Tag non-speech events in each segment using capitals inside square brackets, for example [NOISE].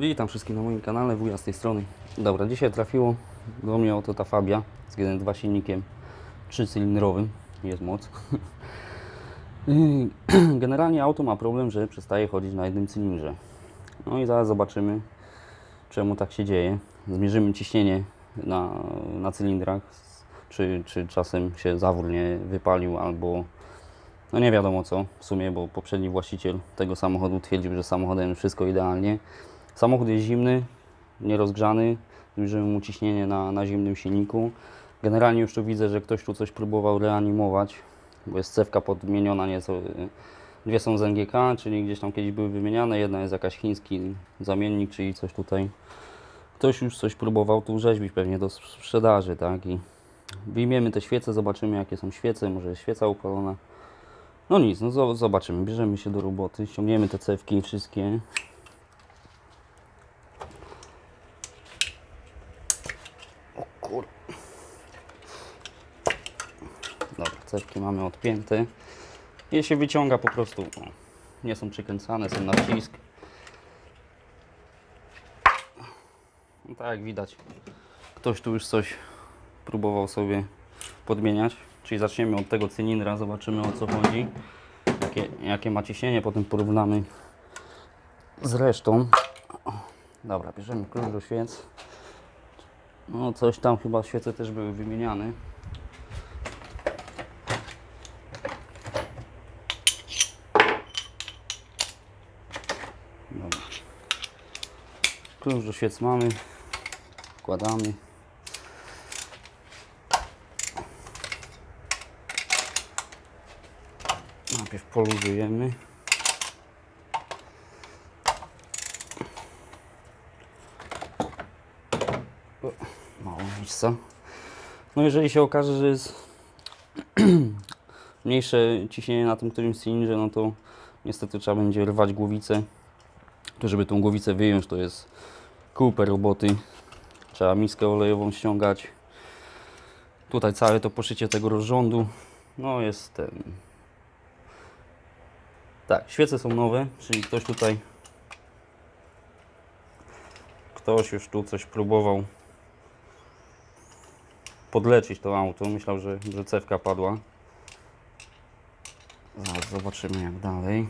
Witam wszystkich na moim kanale, wuja z tej strony. Dobra, dzisiaj trafiło do mnie oto ta Fabia z 1.2 silnikiem trzycylindrowym, jest moc. [LAUGHS] [CLEARS THROAT] Generalnie auto ma problem, że przestaje chodzić na jednym cylindrze. No i zaraz zobaczymy, czemu tak się dzieje. Zmierzymy ciśnienie na, na cylindrach, czy, czy czasem się zawór nie wypalił, albo no nie wiadomo co w sumie, bo poprzedni właściciel tego samochodu twierdził, że samochodem wszystko idealnie. Samochód jest zimny, nierozgrzany, zbliżymy mu ciśnienie na, na zimnym silniku. Generalnie już tu widzę, że ktoś tu coś próbował reanimować, bo jest cewka podmieniona nieco. Dwie są z NGK, czyli gdzieś tam kiedyś były wymieniane, jedna jest jakaś chiński zamiennik, czyli coś tutaj. Ktoś już coś próbował tu rzeźbić pewnie do sprzedaży, tak? I wyjmiemy te świece, zobaczymy jakie są świece, może jest świeca upalona. No nic, no zo- zobaczymy, bierzemy się do roboty, ściągniemy te cewki wszystkie. O kur... Cewki mamy odpięte. Je się wyciąga po prostu. Nie są przykręcane, są na wcisk. No tak jak widać, ktoś tu już coś próbował sobie podmieniać. Czyli zaczniemy od tego cylindra, zobaczymy o co chodzi, jakie, jakie ma ciśnienie, potem porównamy z resztą. Dobra, bierzemy klucz do świec. No coś tam chyba świece też były wymieniane. Klucz do świec mamy. Wkładamy. Najpierw poluzujemy. O, Mało miejsca. No jeżeli się okaże, że jest [CLEARS THROAT] mniejsze ciśnienie na tym którymś cylindrze, no to niestety trzeba będzie rwać głowicę. To żeby tą głowicę wyjąć, to jest kupę roboty. Trzeba miskę olejową ściągać. Tutaj całe to poszycie tego rozrządu. No jest ten, tak, świece są nowe, czyli ktoś tutaj ktoś już tu coś próbował podleczyć to auto. Myślał, że, że cewka padła. Zaraz zobaczymy jak dalej.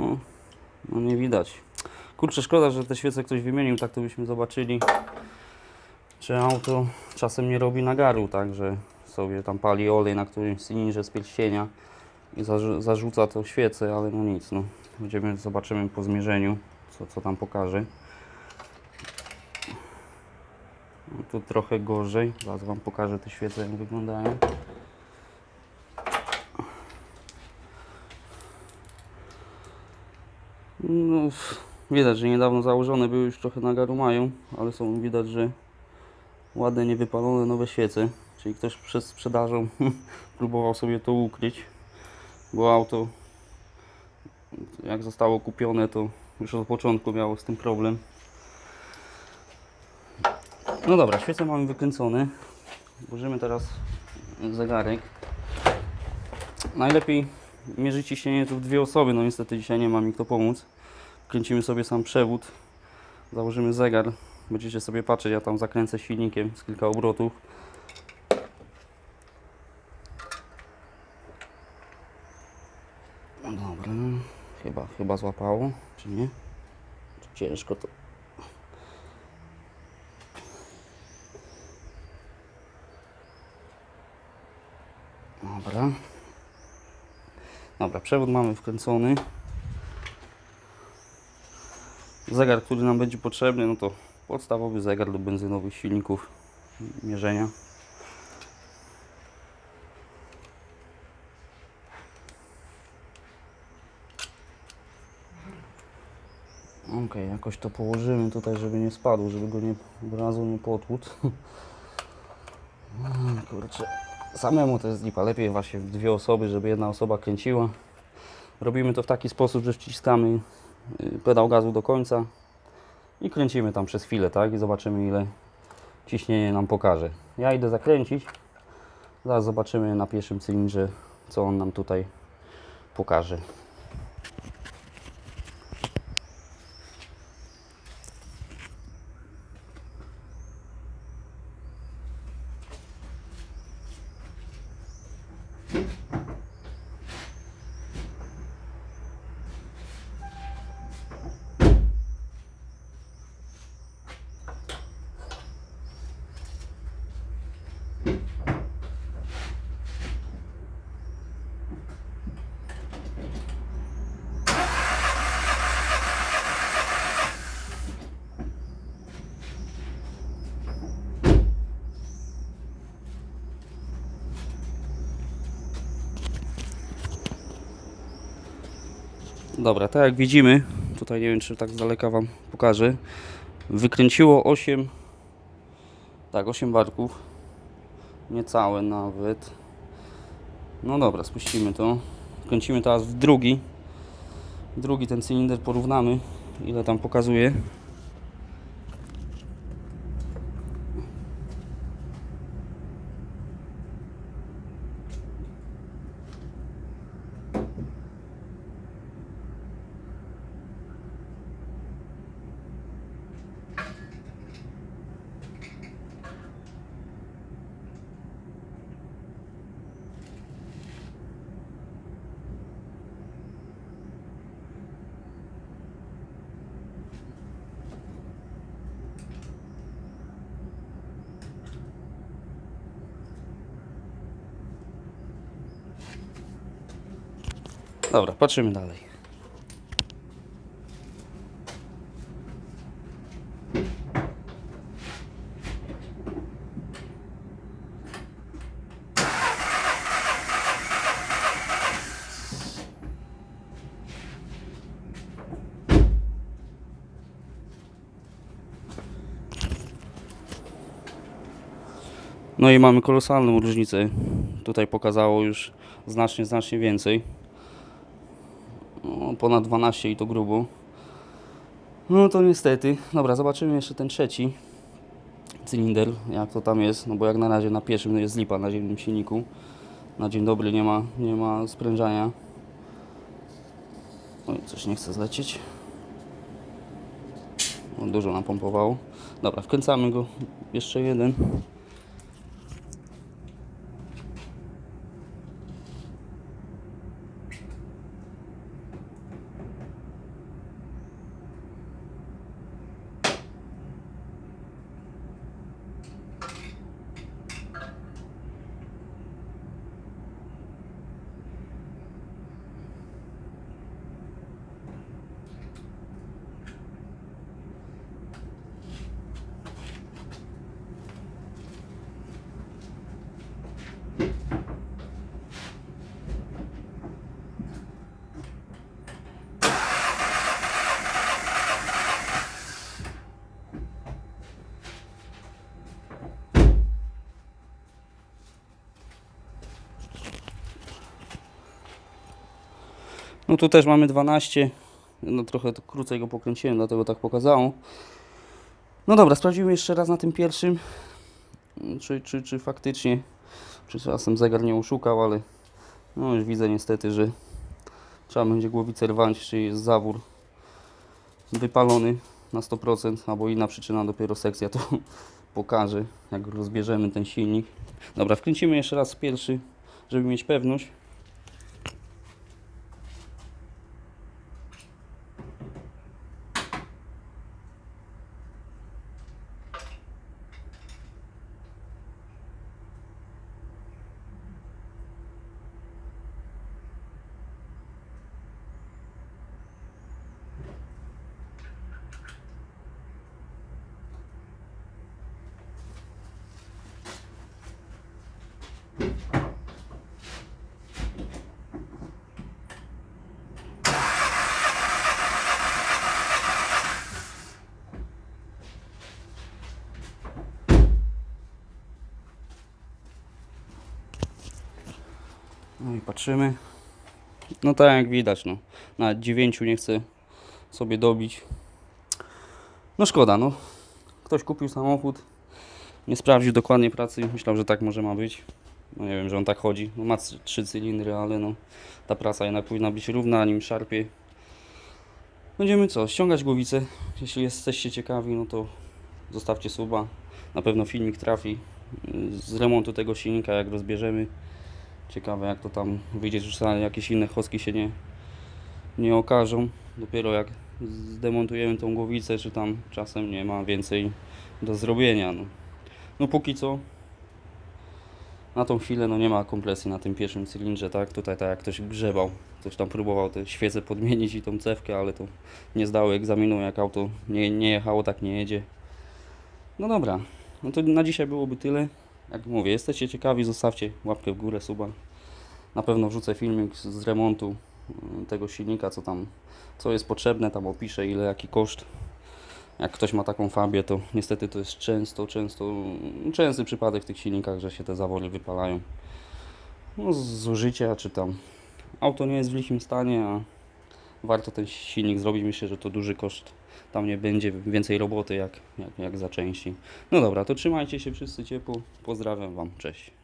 No, no nie widać. Kurczę, szkoda, że te świece ktoś wymienił, tak to byśmy zobaczyli, czy auto czasem nie robi nagaru, tak, że sobie tam pali olej na którymś cylindrze z pierścienia i zarzu- zarzuca to świecę, ale no nic, no. Będziemy, zobaczymy po zmierzeniu, co, co tam pokaże. No, tu trochę gorzej, zaraz Wam pokażę te świece, jak wyglądają. No, widać, że niedawno założone były, już trochę nagaru mają, ale są widać, że ładne, niewypalone nowe świece. Czyli ktoś przed sprzedażą [LAUGHS] próbował sobie to ukryć, bo auto jak zostało kupione, to już od początku miało z tym problem. No dobra, świece mamy wykręcone. Włożymy teraz zegarek. Najlepiej mierzyć ciśnienie tu w dwie osoby, no niestety dzisiaj nie ma mi kto pomóc. Kręcimy sobie sam przewód, założymy zegar. Będziecie sobie patrzeć, ja tam zakręcę silnikiem z kilka obrotów. No Dobra, chyba, chyba złapało, czy nie? Ciężko to. Dobra. Dobra, przewód mamy wkręcony. Zegar, który nam będzie potrzebny, no to podstawowy zegar do benzynowych silników mierzenia. Ok, jakoś to położymy tutaj, żeby nie spadł, żeby go nie od razu nie potłuc. [LAUGHS] Kurczę, samemu to jest lipa. Lepiej właśnie w dwie osoby, żeby jedna osoba kręciła. Robimy to w taki sposób, że wciskamy y, pedał gazu do końca i kręcimy tam przez chwilę, tak? I zobaczymy ile ciśnienie nam pokaże. Ja idę zakręcić. Zaraz zobaczymy na pierwszym cylindrze, co on nam tutaj pokaże. Dobra, tak jak widzimy, tutaj nie wiem czy tak z daleka Wam pokażę, wykręciło 8, tak 8 barków, niecałe nawet. No dobra, spuścimy to. Kręcimy teraz w drugi, drugi ten cylinder, porównamy ile tam pokazuje. Dobra, patrzymy dalej. No i mamy kolosalną różnicę. Tutaj pokazało już znacznie, znacznie więcej. Ponad 12 i to grubo. No to niestety. Dobra, zobaczymy jeszcze ten trzeci cylinder, jak to tam jest. No bo jak na razie na pierwszym jest lipa na ziemnym silniku. Na dzień dobry nie ma, nie ma sprężania. Oj, coś nie chce zlecieć. No, dużo napompowało. Dobra, wkręcamy go. Jeszcze jeden. No tu też mamy 12. No trochę krócej go pokręciłem, dlatego tak pokazało. No dobra, sprawdzimy jeszcze raz na tym pierwszym, czy, czy, czy faktycznie, czy czasem zegar nie oszukał, ale no już widzę niestety, że trzeba będzie głowicę rwać, czy jest zawór wypalony na 100%, albo inna przyczyna, dopiero sekcja to [LAUGHS] pokaże, jak rozbierzemy ten silnik. Dobra, wkręcimy jeszcze raz pierwszy, żeby mieć pewność. Patrzymy. No tak jak widać, no. Nawet 9 nie chce sobie dobić. No szkoda, no. Ktoś kupił samochód, nie sprawdził dokładnie pracy, myślał, że tak może ma być. No nie wiem, że on tak chodzi. No ma trzy cylindry, ale no ta praca jednak powinna być równa, nim szarpie. Będziemy co? Ściągać głowicę. Jeśli jesteście ciekawi, no to zostawcie suba. Na pewno filmik trafi y, z remontu tego silnika, jak rozbierzemy Ciekawe jak to tam wyjdzie, czy jakieś inne choski się nie, nie okażą. Dopiero jak zdemontujemy tą głowicę, czy tam czasem nie ma więcej do zrobienia. No, no póki co na tą chwilę no nie ma kompresji na tym pierwszym cylindrze, tak? Tutaj tak jak ktoś grzebał, ktoś tam próbował te świece podmienić i tą cewkę, ale to nie zdało egzaminu, jak auto nie, nie jechało, tak nie jedzie. No dobra, no to na dzisiaj byłoby tyle. Jak mówię, jesteście ciekawi, zostawcie łapkę w górę, suba. Na pewno wrzucę filmik z, remontu y, tego silnika, co tam, co jest potrzebne, tam opiszę ile, jaki koszt. Jak ktoś ma taką fabię, to niestety to jest często, często, częsty przypadek w tych silnikach, że się te zawory wypalają. No, zużycia, czy tam auto nie jest w lichym stanie, a warto ten silnik zrobić. Myślę, że to duży koszt. Tam nie będzie więcej roboty jak, jak, jak za części. No dobra, to trzymajcie się wszyscy ciepło. Pozdrawiam Wam. Cześć.